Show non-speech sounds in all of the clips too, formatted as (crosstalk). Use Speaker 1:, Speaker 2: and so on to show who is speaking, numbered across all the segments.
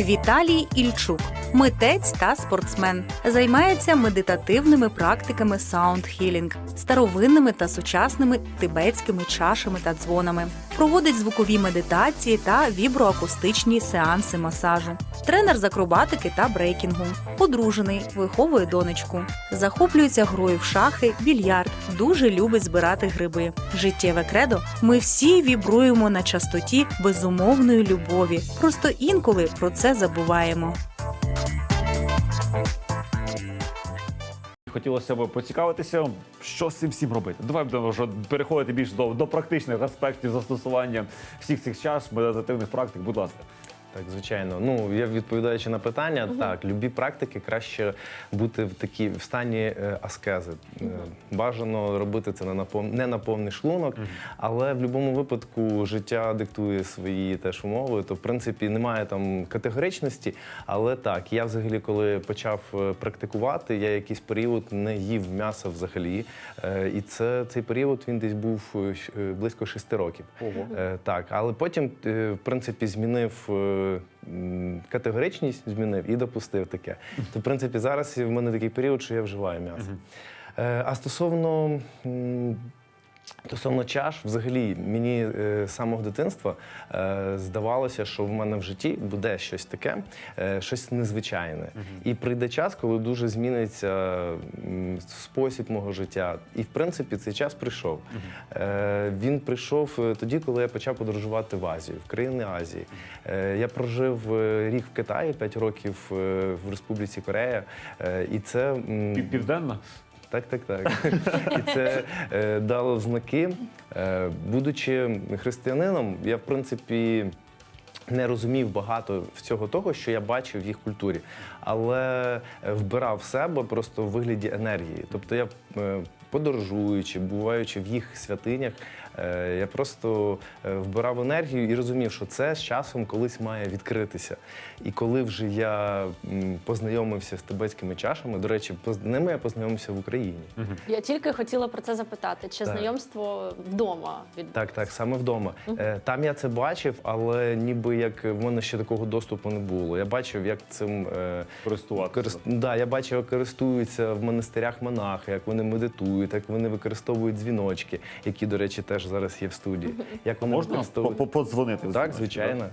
Speaker 1: Віталій Ільчук, митець та спортсмен, займається медитативними практиками саунд-хілінг, старовинними та сучасними тибетськими чашами та дзвонами. Проводить звукові медитації та віброакустичні сеанси масажу. Тренер з акробатики та брейкінгу. Одружений, виховує донечку. Захоплюється грою в шахи, більярд. Дуже любить збирати гриби. Життєве кредо. Ми всі вібруємо на частоті безумовної любові. Просто інколи про це забуваємо.
Speaker 2: Хотілося б поцікавитися, що з цим всім робити. Давай будемо вже переходити більш до, до практичних аспектів застосування всіх цих чаш, медитативних практик. Будь ласка.
Speaker 3: Так, звичайно. Ну я відповідаючи на питання, так любі практики краще бути в такій в стані е, аскези. Е, Бажано робити це не на пов- не на повний шлунок, але в будь-якому випадку життя диктує свої теж умови. То в принципі немає там категоричності. Але так, я взагалі, коли почав е, практикувати, я якийсь період не їв м'яса взагалі. Е, І це цей період він десь був е, щ- е, близько шести років.
Speaker 2: Ого.
Speaker 3: Е, Так, але потім, е, в принципі, змінив е, категоричність, змінив і допустив таке. То, в принципі, зараз в мене такий період, що я вживаю м'ясо. Е, А стосовно. Стосовно чаш, взагалі, мені е, з самого дитинства е, здавалося, що в мене в житті буде щось таке, е, щось незвичайне. І прийде час, коли дуже зміниться спосіб мого життя. І в принципі цей час прийшов. Е, він прийшов тоді, коли я почав подорожувати в Азію, в країни Азії. Е, я прожив рік в Китаї, 5 років в Республіці Корея. Е, і це
Speaker 2: Південна?
Speaker 3: Так, так, так. І це е, дало знаки. Е, будучи християнином, я в принципі. Не розумів багато всього того, що я бачив в їх культурі, але е, вбирав в себе просто в вигляді енергії. Тобто я е, подорожуючи, буваючи в їх святинях, е, я просто вбирав енергію і розумів, що це з часом колись має відкритися. І коли вже я познайомився з тибетськими чашами, до речі, поз- ними я познайомився в Україні.
Speaker 4: Я тільки хотіла про це запитати. Чи
Speaker 3: Так.
Speaker 4: знайомство вдома від
Speaker 3: Так, так, саме вдома. Е, Там я це бачив, але ніби як в мене ще такого доступу не було. Я бачив, як цим е,
Speaker 2: Користуватися.
Speaker 3: корис- да, я бачив, як користуються в монастирях монахи, як вони медитують, як вони використовують дзвіночки, які, до речі, теж зараз є в студії. Як вони
Speaker 2: Можна
Speaker 3: використовують.
Speaker 2: по- подзвонити? в
Speaker 3: Так, звичайно.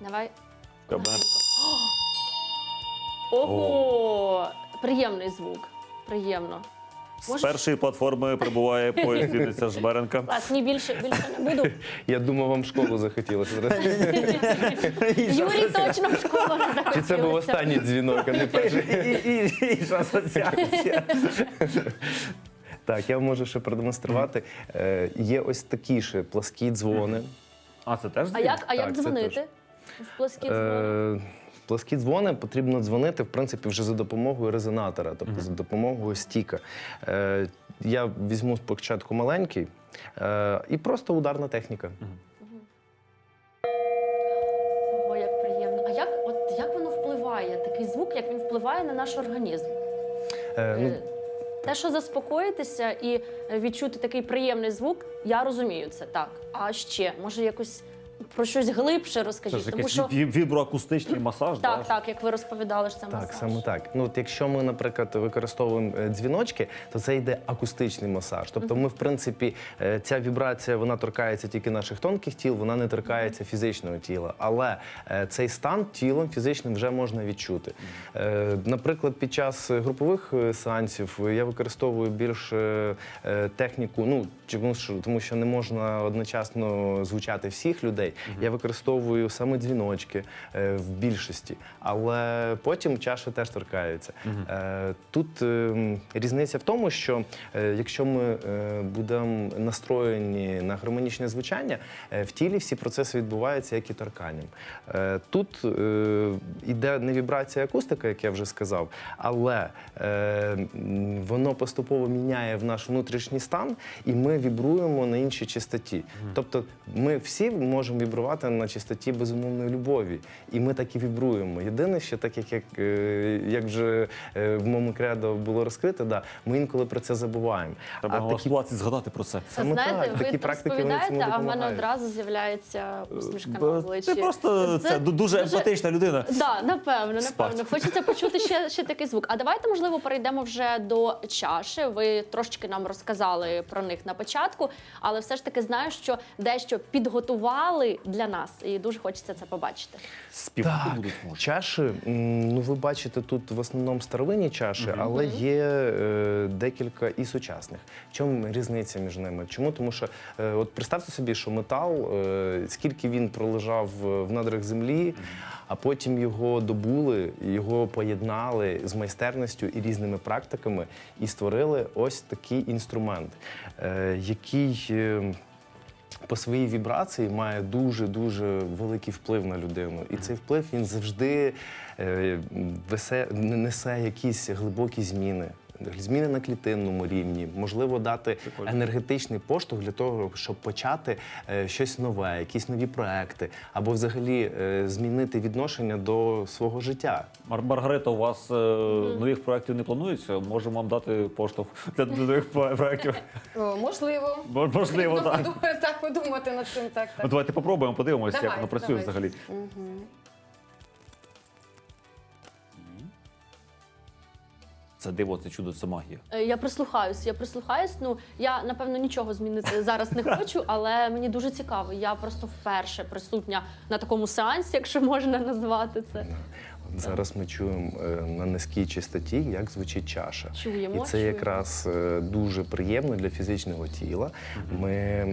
Speaker 4: давай.
Speaker 2: да?
Speaker 4: Ого! Приємний звук. Приємно.
Speaker 2: З першої платформи прибуває (laughs) поїзд Вінниця Жмеренка.
Speaker 4: Клас, ні, більше більше не буду.
Speaker 3: Я думав, вам школу захотілося. (laughs)
Speaker 4: Юрій точно в школу не захотілося.
Speaker 3: Чи це був останній дзвінок, а не перший?
Speaker 2: Інша асоціація. (laughs)
Speaker 3: Так, я можу ще продемонструвати. Е, Є ось такі ще пласкі дзвони.
Speaker 2: А це теж
Speaker 4: А
Speaker 2: дзвін?
Speaker 4: як, а як
Speaker 3: Так, це
Speaker 4: дзвонити? В плоскі дзвони?
Speaker 3: Е, Пласкі дзвони потрібно дзвонити в принципі вже за допомогою резонатора, тобто за допомогою стіка. Е, я візьму спочатку маленький е, і просто ударна техніка.
Speaker 4: Ого, як приємно. А як, от як воно впливає? Такий звук, як він впливає на наш організм?
Speaker 3: Е, ну,
Speaker 4: Е, Те, що заспокоїтися і е, відчути такий приємний звук, я розумію це так. А ще може якось про щось глибше
Speaker 2: Це
Speaker 4: розкажіть,
Speaker 2: ж
Speaker 4: тому
Speaker 2: якийсь
Speaker 4: що
Speaker 2: ві- віброакустичний масаж.
Speaker 4: так,
Speaker 2: да?
Speaker 4: так, як ви розповідали, що це
Speaker 3: Так,
Speaker 4: масаж.
Speaker 3: саме так. Ну, от якщо ми, наприклад, використовуємо е, дзвіночки, то це йде акустичний масаж. Тобто, ми, в принципі, е, ця вібрація вона торкається тільки наших тонких тіл, вона не торкається фізичного тіла. Але е, цей стан тілом фізичним вже можна відчути. Е, Наприклад, під час групових е, сеансів я використовую більш е, е, техніку, ну чому тому, що не можна одночасно звучати всіх людей. Я використовую саме дзвіночки е, в більшості, але потім чаші теж торкаються. Е, Тут е, різниця в тому, що е, якщо ми е, будемо настроєні на гармонічне звучання, е, в тілі всі процеси відбуваються як і торканням. Е, Тут е, іде не вібрація акустика, як я вже сказав, але е, воно поступово міняє в наш внутрішній стан, і ми вібруємо на іншій частоті. Тобто ми всі можемо вібрувати на чистоті безумовної любові. І ми так і вібруємо. Єдине, що так як, як, е, як вже е, в моєму кредо було розкрите, да, ми інколи про це забуваємо.
Speaker 2: Треба
Speaker 3: а такі
Speaker 2: ситуації згадати про це.
Speaker 3: Саме
Speaker 4: Знаєте,
Speaker 3: так,
Speaker 4: ви
Speaker 3: такі практики вони цьому
Speaker 4: а в мене одразу з'являється усмішка на
Speaker 2: Бо
Speaker 4: обличчі.
Speaker 2: Ти просто це, дуже емпатична людина.
Speaker 4: Да, напевно,
Speaker 2: Спать.
Speaker 4: напевно. Хочеться почути ще, ще такий звук. А давайте, можливо, перейдемо вже до чаші. Ви трошечки нам розказали про них на початку, але все ж таки знаю, що дещо підготували для нас, і дуже хочеться це побачити.
Speaker 2: Співати
Speaker 3: Так,
Speaker 2: будуть може.
Speaker 3: чаші, м, ну ви бачите тут в основному старовинні чаші, але є е, декілька і сучасних. В чому різниця між ними? Чому? Тому що е, от представте собі, що метал, е, скільки він пролежав в в надрах землі, а потім його добули, його поєднали з майстерністю і різними практиками, і створили ось такий інструмент, е, який. е, по своїй вібрації має дуже дуже великий вплив на людину, і цей вплив він завжди е, весе, несе якісь глибокі зміни. Зміни на клітинному рівні, можливо, дати
Speaker 2: Прикольно.
Speaker 3: енергетичний поштовх для того, щоб почати е, щось нове, якісь нові проекти, або взагалі е, змінити відношення до свого життя.
Speaker 2: Мар- Маргарита, у вас е, нових проєктів не планується? Можемо вам дати поштовх (laughs) для нових про- проєктів.
Speaker 5: Можливо.
Speaker 2: Можливо, так.
Speaker 5: подумати- так подумати над цим. Так,
Speaker 2: Ну, давайте попробуємо, подивимося, як воно працює взагалі. Це диво, це чудо, це магія.
Speaker 4: Е, Я прислухаюсь, я прислухаюсь. Ну я напевно нічого змінити (laughs) зараз не хочу, але мені дуже цікаво. Я просто вперше присутня на такому сеансі, якщо можна назвати це.
Speaker 3: Зараз ми чуємо е, на низькій частоті, як звучить чаша.
Speaker 4: Чуємо,
Speaker 3: І це
Speaker 4: чуємо.
Speaker 3: якраз е, дуже приємно для фізичного тіла. Ми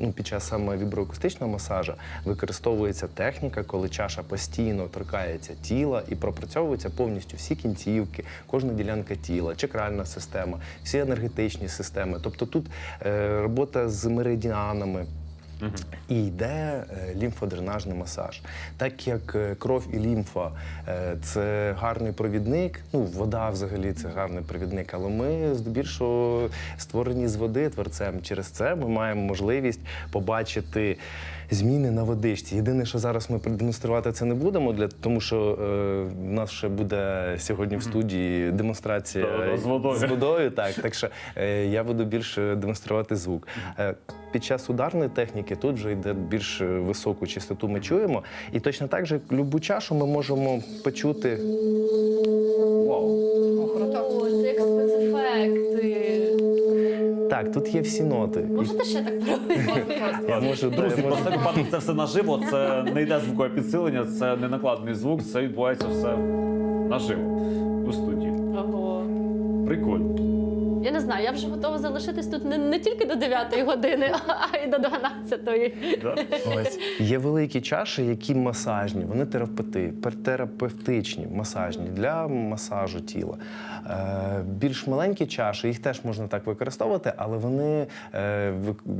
Speaker 3: ну, під час саме віброакустичного масажу використовується техніка, коли чаша постійно торкається тіла і пропрацьовуються повністю всі кінцівки, кожна ділянка тіла, чакральна система, всі енергетичні системи. Тобто тут е, робота з меридіанами. І йде е, лімфодренажний масаж. Так як е, кров і лімфа е, це гарний провідник, ну вода взагалі це гарний провідник, але ми здебільшого створені з води творцем. Через це ми маємо можливість побачити зміни на водичці. Єдине, що зараз ми продемонструвати це не будемо, для тому що е, в нас ще буде сьогодні в студії демонстрація
Speaker 2: з водою.
Speaker 3: з водою. Так, так що е, я буду більше демонструвати звук. Е, під час ударної техніки тут вже йде більш е, високу частоту. Ми чуємо, і точно так же любу чашу ми можемо почути.
Speaker 2: Вау.
Speaker 5: О,
Speaker 4: це як спецефекти.
Speaker 3: Так, тут є всі ноти.
Speaker 4: Можете ще так пробувати?
Speaker 3: я можу да,
Speaker 2: Друзі,
Speaker 3: я можу-
Speaker 2: просто випадок це все наживо, це не йде звукове підсилення, це не накладний звук, це відбувається все наживо у студії.
Speaker 4: Ого.
Speaker 2: Прикольно.
Speaker 4: Я не знаю, я вже готова залишитись тут не, не тільки до 9 години, а й до 12.
Speaker 2: Да?
Speaker 3: Ось є великі чаші, які масажні, вони терапевти, терапевтичні, масажні для масажу тіла. Е, більш маленькі чаші, їх теж можна так використовувати, але вони е,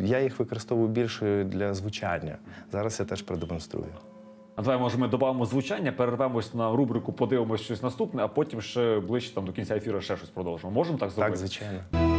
Speaker 3: я їх використовую більше для звучання. Зараз я теж продемонструю.
Speaker 2: Давай, може, ми додамо звучання, перервемось на рубрику, подивимось щось наступне, а потім ще ближче там до кінця ефіру ще щось продовжимо. Можемо так зробити?
Speaker 3: Так, звичайно.